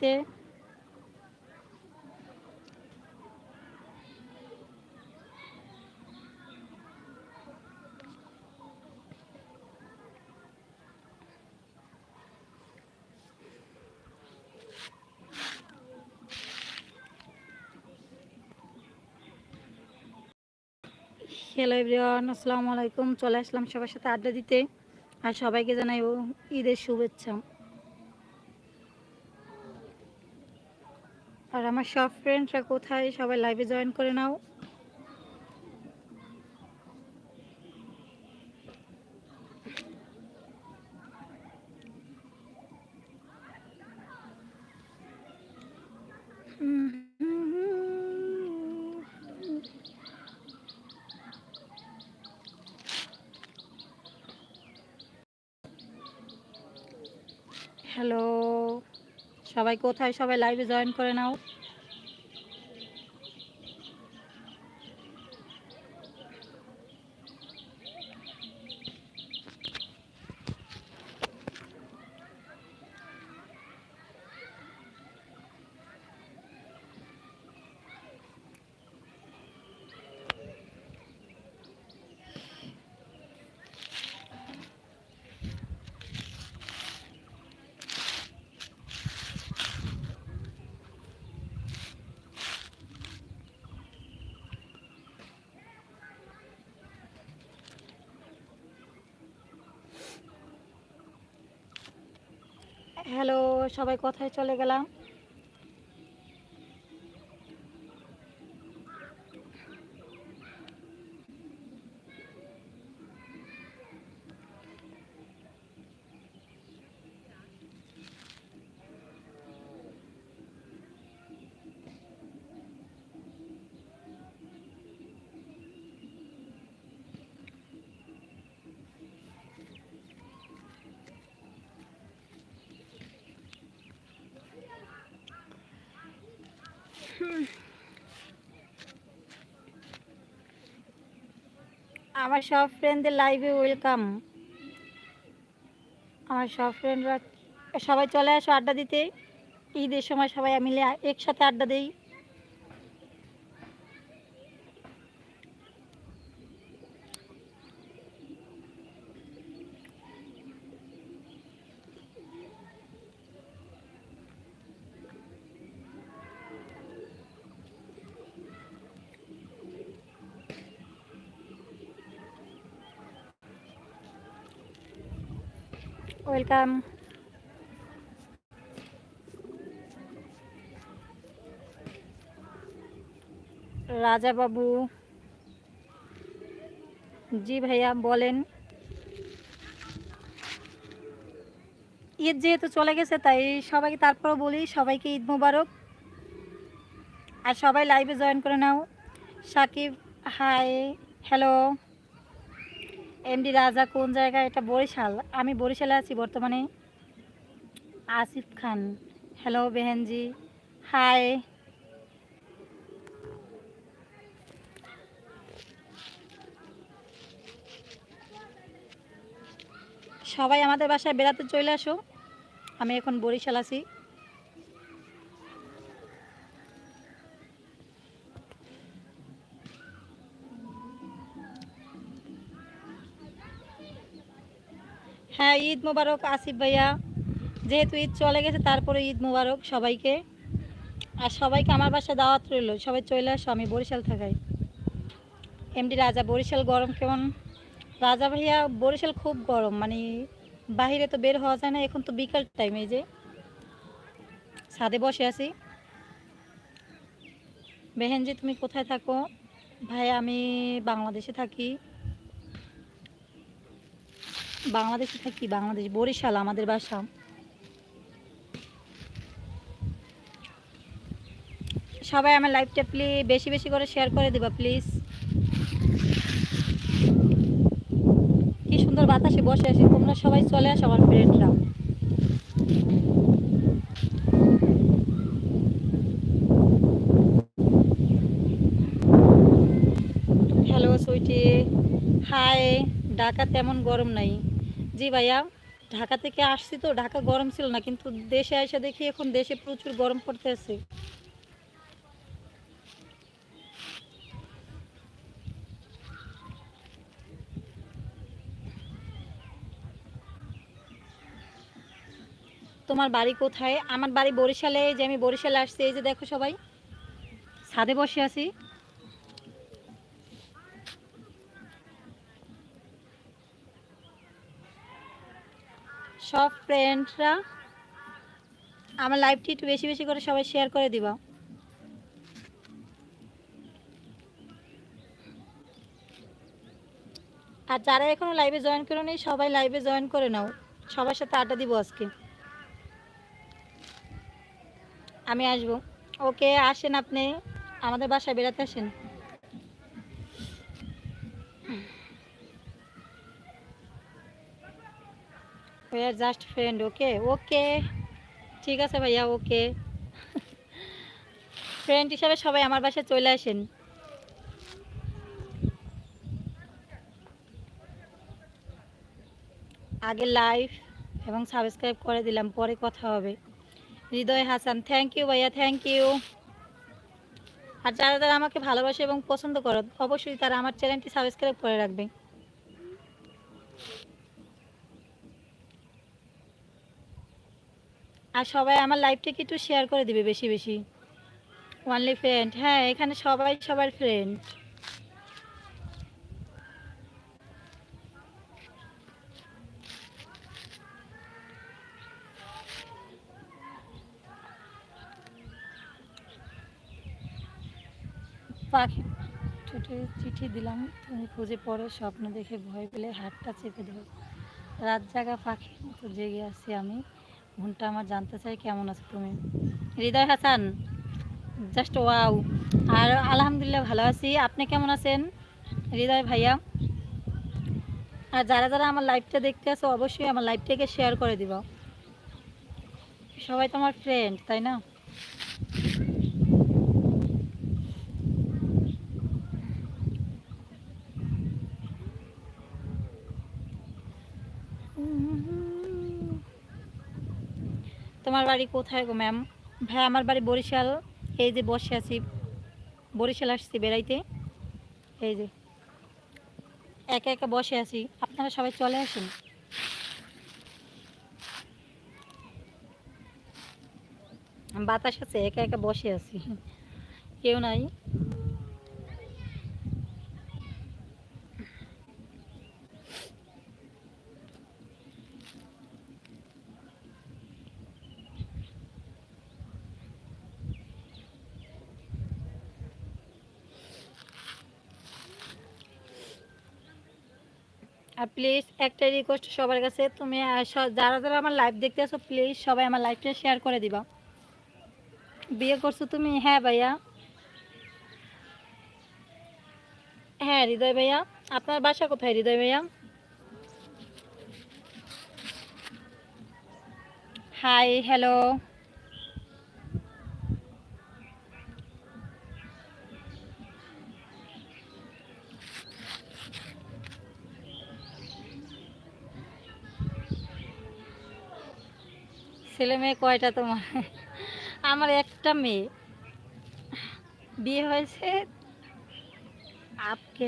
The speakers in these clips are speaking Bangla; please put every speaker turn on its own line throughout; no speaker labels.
দিতে? হ্যালো এভরিওয়ান আসসালামু আলাইকুম। চলে আসলাম সবার সাথে আড্ডা দিতে। আর সবাইকে জানাই ঈদের শুভেচ্ছা আর আমার সব ফ্রেন্ডরা কোথায়? সবাই লাইভে জয়েন করে নাও। হ্যালো সবাই কোথায়? সবাই লাইভে জয়েন করে নাও। হ্যালো সবাই কোথায় চলে গেলাম? আমার সব ফ্রেন্ডদের লাইভে ওয়েলকাম আমার সব ফ্রেন্ডরা সবাই চলে আসো আড্ডা দিতে। ঈদের সময় সবাই মিলে একসাথে আড্ডা দেই। ওয়েলকাম। রাজা বাবু জি ভাইয়া, বলেন। ঈদ যেহেতু চলে গেছে, তাই সবাইকে তারপরও বলি, সবাইকে ঈদ মোবারক। আর সবাই লাইভে জয়েন করে নাও। Sakib hi hello MD Raja কোন জায়গায়? এটা বরিশাল। আমি বরিশালে আছি বর্তমানে। আসিফ খান। হ্যালো বেহেনজি। হাই সবাই আমাদের বাসায় বেড়াতে চলে আসো। আমি এখন বরিশাল আছি। হ্যাঁ ঈদ মোবারক আসিফ ভাইয়া। যেহেতু ঈদ চলে গেছে, তারপরে ঈদ মোবারক সবাইকে। আর সবাইকে আমার বাসায় দাওয়াত রইল, সবাই চলে আসো, আমি বরিশাল থাকাই। এমডি রাজা, বরিশাল গরম কেমন? রাজা ভাইয়া, বরিশাল খুব গরম মানে বাহিরে তো বের হওয়া যায় না, এখন তো বিকাল টাইম এই যে। ছাদে বসে আছি। বেহেনজি, তুমি কোথায় থাকো? ভাই আমি বাংলাদেশে থাকি। বাংলাদেশে থাকি, বাংলাদেশ, বরিশাল, আমাদের বাসা। সবাই আমার লাইভটা প্লিজ বেশি বেশি করে শেয়ার করে দিবা প্লিজ কি সুন্দর বাতাসে বসে আছি, তোমরা সবাই চলে আসো আমার ফ্রেন্ডরা হ্যালো সুইটি হাই ঢাকা তেমন গরম নাই। জি ভাইয়া, ঢাকা থেকে আসছি তো, ঢাকা গরম ছিল না, কিন্তু দেশে এসে দেখি এখন দেশে প্রচুর গরম পড়তেছে। তোমার বাড়ি কোথায়? আমার বাড়ি বরিশালে যে আমি বরিশালে আসছি, এই যে দেখো সবাই, ছাদে বসে আছি। সব ফ্রেন্ডরা আমার লাইভটি একটু বেশি বেশি করে সবাই শেয়ার করে দিবা। আর যারা এখনও লাইভে জয়েন করে নেই সবাই লাইভে জয়েন করে নাও। সবার সাথে আড্ডা দিব আজকে। আমি আসব। ওকে, আসেন আপনি। আমাদের বাসায় বেড়াতে আসেন। আর জাস্ট ফ্রেন্ড ওকে ওকে ঠিক আছে ভাইয়া ওকে ফ্রেন্ড হিসাবে সবাই আমার বাসায় চলে আসেন। আগে লাইভ এবং সাবস্ক্রাইব করে দিলাম, পরে কথা হবে। হৃদয় হাসান থ্যাংক ইউ ভাইয়া থ্যাংক ইউ আর যারা যারা আমাকে ভালোবাসে এবং পছন্দ করো, অবশ্যই তারা আমার চ্যানেলটি সাবস্ক্রাইব করে রাখবে। আর সবাই আমার লাইভটাকে একটু শেয়ার করে দিবে বেশি বেশি। ওয়ানলি ফ্রেন্ড হ্যাঁ এখানে সবাই সবার ফ্রেন্ড পাখি ঠোঁটে চিঠি দিলাম, তুমি খুঁজে পড়ো, স্বপ্ন দেখে ভয় পেলে হাতটা চেপে ধরো। রাত জাগা পাখির মতো জেগে আছি আমি। মনটা আমার জানতে চাই কেমন আছো তুমি? হৃদয় হাসান জাস্ট ওয়াও আর আলহামদুলিল্লাহ ভালো আছি। আপনি কেমন আছেন? হৃদয় ভাইয়া? আর যারা যারা আমার লাইভটা দেখতে আসো অবশ্যই আমার লাইভটাকে শেয়ার করে দিব। সবাই তো আমার ফ্রেন্ড তাই না? তোমার বাড়ি কোথায় গো ম্যাম ভাই, আমার বাড়ি বরিশাল। এই যে বসে আছি। বরিশাল আসছি বেড়াইতে। এই যে। একা একা বসে আছি। আপনারা সবাই চলে আসেন। বাতাস আছে, একা একা বসে আছি। কেউ নাই। প্লিজ একটা রিকোয়েস্ট সবার কাছে। তুমি যারা যারা আমার লাইভ দেখতে আসো প্লিজ সবাই আমার লাইভটা শেয়ার করে দিবা। বিয়ে করছ তুমি? হ্যাঁ ভাইয়া। হ্যাঁ হৃদয় ভাইয়া। আপনার বাসা কোথায়, হৃদয় ভাইয়া? হাই হ্যালো ছেলে মেয়ে কয়টা তোমার? আমার একটা মেয়ে। বিয়ে হয়েছে আপকে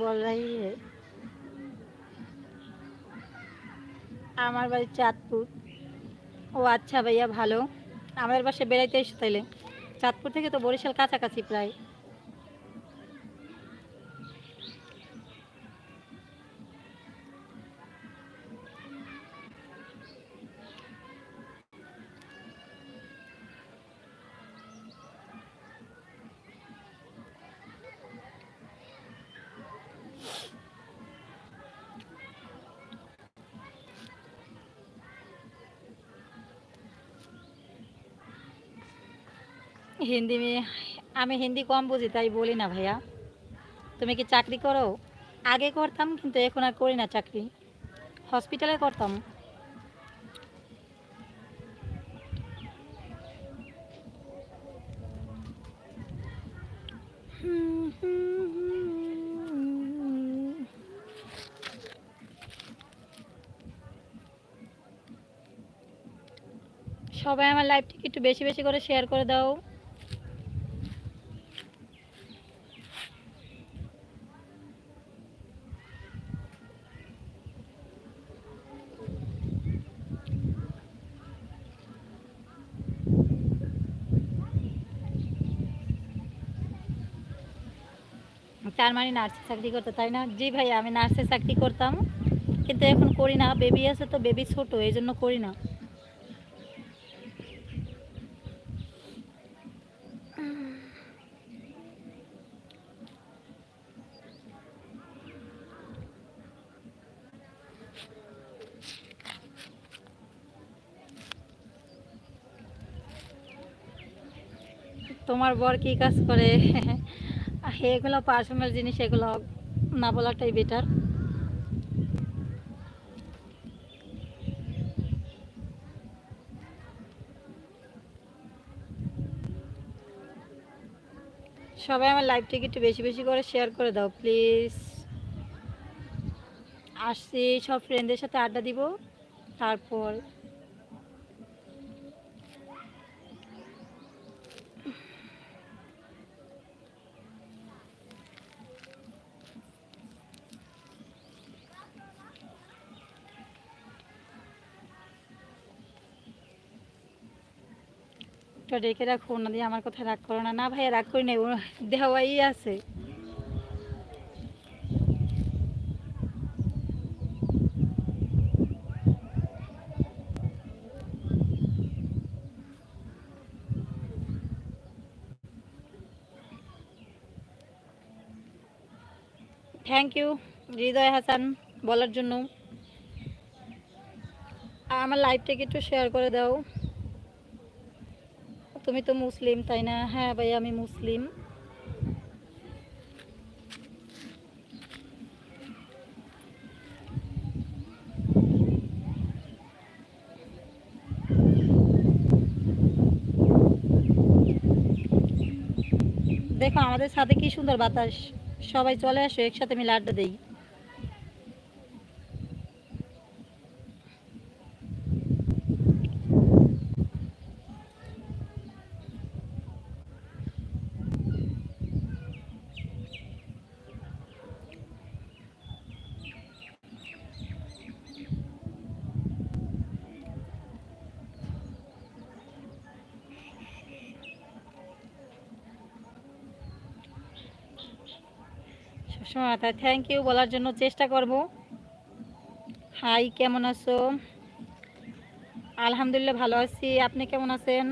বল है আমার বাড়ি চাঁদপুর। ও আচ্ছা ভাইয়া ভালো। আমাদের বাসে বেড়াইতে এসো তাইলে। চাঁদপুর থেকে তো বরিশাল কাছাকাছি প্রায়। হিন্দি আমি হিন্দি কম বুঝি, তাই বলি না ভাইয়া। তুমি কি চাকরি করো? আগে করতাম, কিন্তু এখন আর করি না চাকরি। হসপিটালে করতাম। সবাই আমার লাইভটিকে একটু বেশি বেশি করে শেয়ার করে দাও। তার মানে নার্সে চাকরি করতে, তাই না? জি ভাই, আমি নার্সে চাকরি করতাম, কিন্তু এখন করি না। বেবি আছে তো, বেবি ছোট, এই জন্য করি না। তোমার বর কি কাজ করে? এগুলো পার্সোনাল জিনিস, এগুলো না বলাটাই বেটার সবাই আমার লাইভটিকে একটু বেশি বেশি করে শেয়ার করে দাও প্লিজ আসছি, সব ফ্রেন্ডদের সাথে আড্ডা দিব, তারপর একটু ডেকে রাখো না দিয়ে আমার কথা রাগ করো না। না ভাই রাগ করি নাই দেওয়াই আছে। থ্যাংক ইউ হৃদয় হাসান, বলার জন্য। আমার লাইভটাকে একটু শেয়ার করে দাও। তুমি তো মুসলিম, তাই না? হ্যাঁ ভাই, আমি মুসলিম। দেখো, আমাদের সাথে কি সুন্দর বাতাস? সবাই চলে আসো, একসাথে মিলে আড্ডা দেই। সবসময় মাথায় থ্যাংক ইউ বলার জন্য চেষ্টা করব। হাই কেমন আছো? আলহামদুলিল্লাহ ভালো আছি। আপনি কেমন আছেন?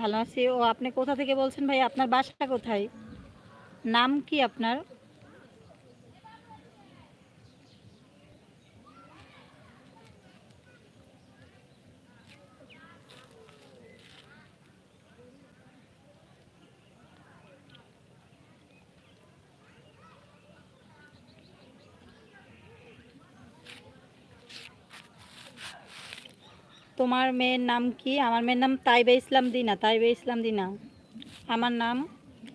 ভালো আছি। ও আপনি কোথা থেকে বলছেন ভাই? আপনার বাসা কোথায়? নাম কি আপনার? তোমার মেয়ের নাম কি? আমার মেয়ের নাম তাইবে ইসলাম দিনা, তাইবে ইসলাম দিনা। আমার নাম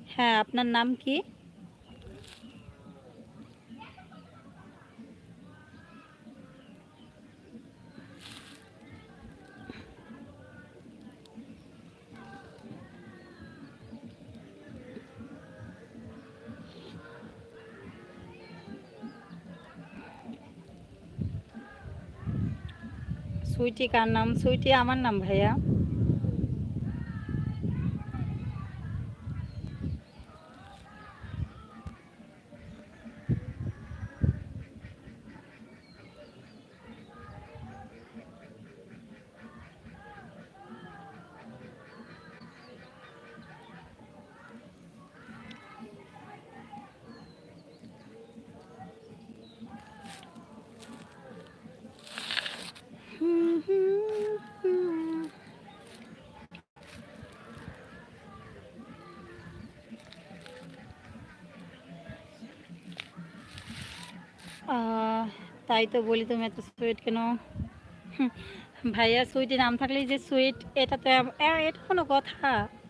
হ্যাঁ আপনার নাম কি? সুইটি কার নাম? সুইটি আমার নাম ভাইয়া। তাই তো বলি তুমি এত সুইট কেন? ভাইয়া সুইটের নাম থাকলেই যে সুইট এটা তো এটা কোনো কথা।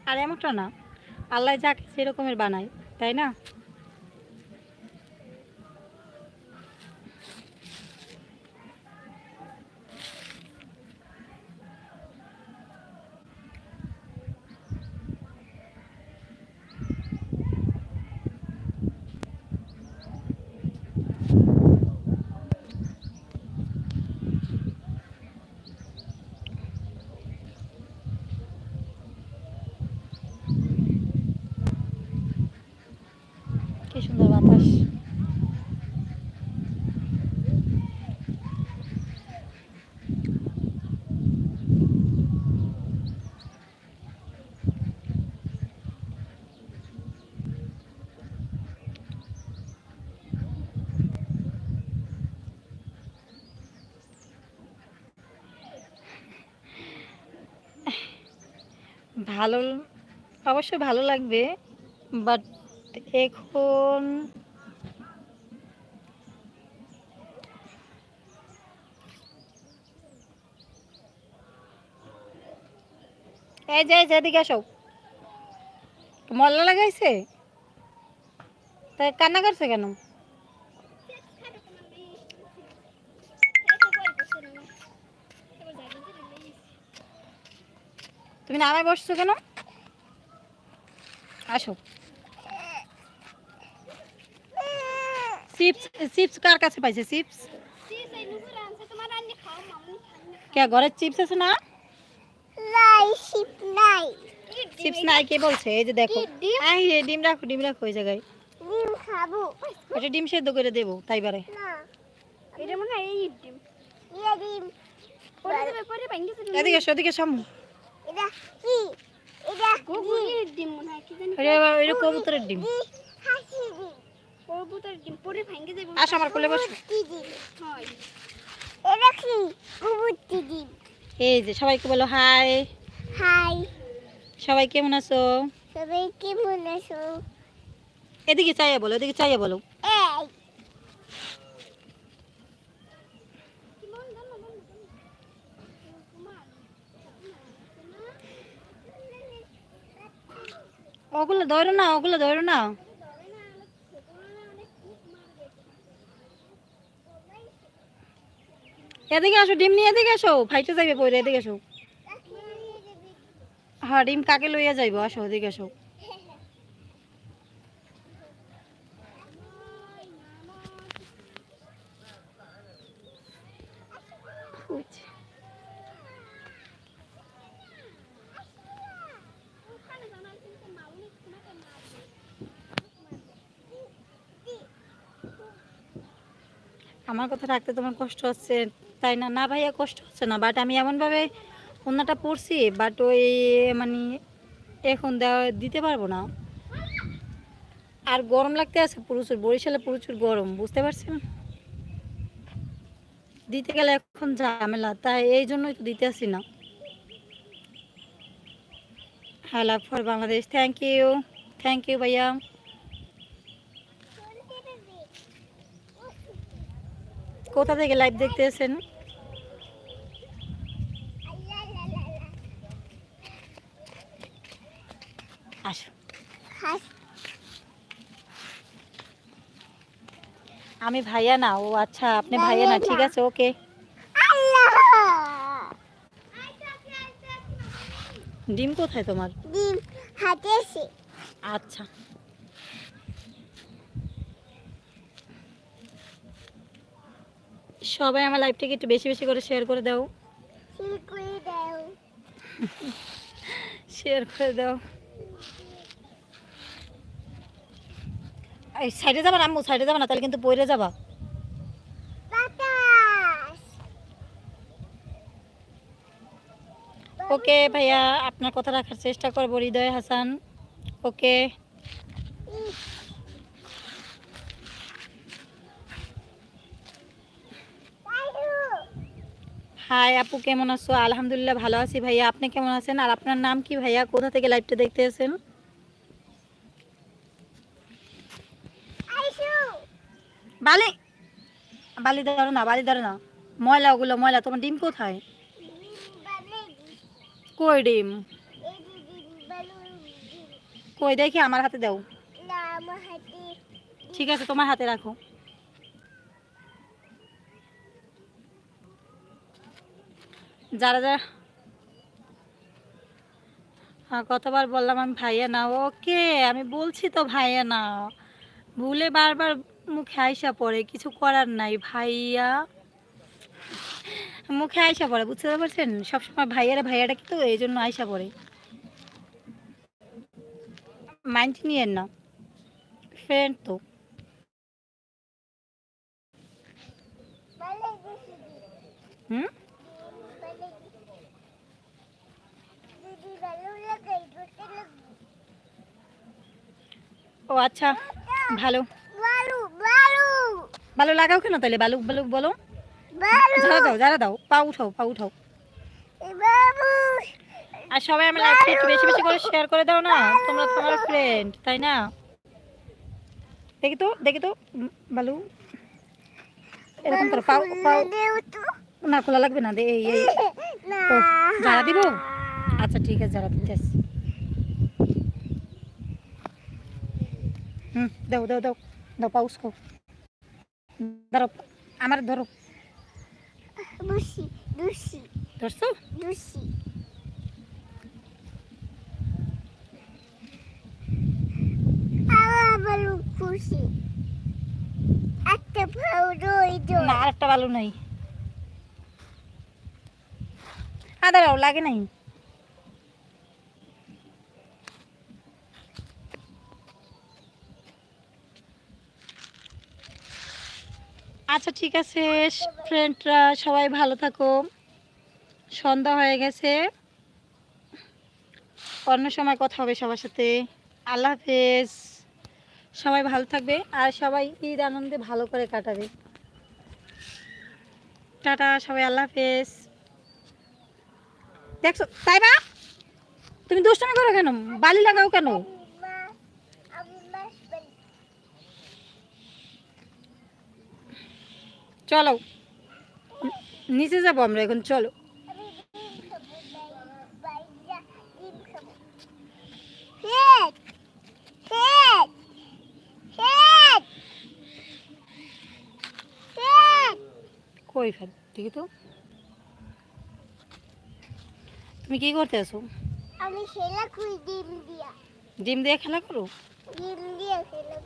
আর এমনটা না। আল্লাহ যাকে সেরকমের বানায়, তাই না কি সুন্দর বাতাস ভালো অবশ্যই ভালো লাগবে বাট এখন এই যে এই যে, এদিকে আসো। মল্লা লাগাইছে? তাই কান্না করছে কেন? তুমি নামায় বসছো কেন? আসো। চিপস চিপস কার কাছে পাইছে চিপস? কে ঘরের চিপস আছে না? চিপস নাই কে বলছে? এই যে দেখো।
ডিম?
ডিম রাখো ডিম রাখো ওই জায়গায়। ডিম সেদ্ধ করে দেবো তাই
পরে। পরে ভাঙ্গি ডিম মনে হয় কি জানি
এটা কবুতরের ডিম।
কবুতরের ডিম পরে ভাঙ্গি যাবে
আসো আমার কোলে বসো।
হয়।
এই যে সবাইকে বলো হাই।
হাই।
সবাই কেমন আছো?
সবাই কেমন আছো?
এদিকে চাইয়া বলো এদিকে চাইয়া বলো।
এই।
ওগুলো ধরো না, ওগুলো ধরো না। এদিকে আসো, ডিম নিয়ে এদিকে আসো। ফাইটে যাইবে পরে, এদিকে আসো। হ্যাঁ ডিম কাকে লইয়া যাইব? আসো, এদিকে আসো। আমার কথা রাখতে তোমার কষ্ট হচ্ছে। তাই না? না ভাইয়া, কষ্ট হচ্ছে না। বাট আমি এমনভাবে অন্যটা পড়ছি বাট ওই মানে এখন দেওয়া, দিতে পারব না। আর গরম লাগতে আছে প্রচুর, বরিশালে প্রচুর গরম, বুঝতে পারছেন? দিতে গেলে এখন ঝামেলা, তাই এই জন্যই তো দিতে আসি না। হ্যাঁ for Bangladesh thank you thank you ভাইয়া। কোথা থেকে লাইভ দেখতেছেন? আসো। আমি ভাইয়া না ও আচ্ছা আপনি ভাইয়া না ঠিক আছে ওকে। ডিম কোথায় তোমার?
ডিম হাতে
আচ্ছা। সবাই আমার লাইভটাকে একটু বেশি বেশি করে শেয়ার করে দাও।
দাও
শেয়ার করে দাও। এই সাইডে যাবা না, আম্মু? সাইডে যাবা না? তাহলে কিন্তু পড়ে যাবা। ওকে ভাইয়া, আপনার কথা রাখার চেষ্টা করব, হৃদয় হাসান। ওকে হাই আপু কেমন আছো? আলহামদুলিল্লাহ ভালো আছি ভাইয়া। আপনি কেমন আছেন? আর আপনার নাম কি ভাইয়া? কোথা থেকে লাইভটা দেখতে আছেন বালি। বালি ধরো না বালি ধরো না। ময়লা ওগুলো ময়লা। তোমার ডিম কোথায়? কই ডিম? কই দেখি আমার হাতে দাও। ঠিক আছে তোমার হাতে রাখো। যারা যারা। হ্যাঁ কতবার বললাম আমি ভাইয়া না। ওকে, আমি বলছি তো ভাইয়া না। ভুলে বারবার মুখে আইসা পড়ে, কিছু করার নাই ভাইয়া। মুখে আইসা পড়ে, বুঝতে পারছেন? সবসময় ভাইয়ারা ভাইয়াটা কিন্তু এই জন্য আইসা পড়ে। মাইন্ড নিয়েন না। ফ্রেন্ড তো। হুম? ও আচ্ছা ভালো। ভালো লাগাও কেন তাহলে? বালুক বালুক বলো। যারা দাও যারা দাও। পা উঠাও পা উঠাও। আর সবাই আমার লাইফটা একটু বেশি বেশি করে শেয়ার করে দাও না। তোমরা তো আমার ফ্রেন্ড তাই না? দেখি তো দেখি তো বালু। এরকম করো পাও পাও। না খোলা লাগবে না দে এই এই। যারা দিব? আচ্ছা ঠিক আছে যারা দিতেছি হুম দাও দাও দাও দাও পাউস খাও। ধরো আমার ধরো। ধরছো? আরেকটা ভালো নাই। দাঁড়াও লাগে নাই? আচ্ছা ঠিক আছে ফ্রেন্ডরা সবাই ভালো থাকো। সন্ধ্যা হয়ে গেছে। অন্য সময় কথা হবে সবার সাথে। আল্লাহ হাফেজ। সবাই ভালো থাকবে আর সবাই ঈদ আনন্দে ভালো করে কাটাবে। টাটা, সবাই আল্লাহ হাফেজ। দেখছ তাই বা তুমি দুষ্টামি করো কেন? বালি লাগাও কেন? চলো। নিচে যাব আমরা এখন চলো! কই ফেল দেখি তো। তুমি কি করতে আছো?
আমি খেলা ডিম দিয়া।
ডিম দিয়ে খেলা করো?
ডিম দিয়া খেলা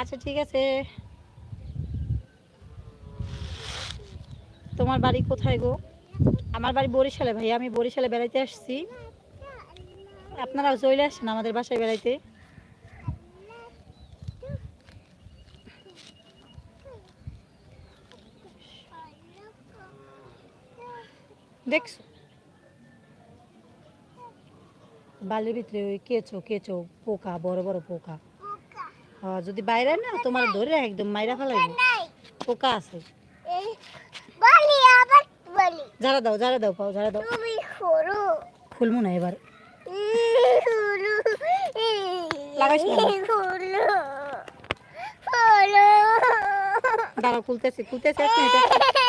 আচ্ছা ঠিক আছে। তোমার বাড়ি কোথায় গো? আমার বাড়ি বরিশালে ভাই, আমি বরিশালে বেড়াইতে আসছি। আপনারাও চলে আসছেন আমাদের বাসায় বেড়াইতে। দেখছ? বালির ভিতরে ওই কেঁচো কেঁচো পোকা, বড় বড় পোকা। যদি বাইরে না তোমার ধরে একদম মাইরা
ফেলাই
পোকা আছে।
এই বলি আবার বলি।
ঝাড়া দাও ঝাড়া দাও পাও ঝাড়া দাও।
তুমি
না এবার। না।
হলো
খুলতেছি খুলতেছি এক মিনিট।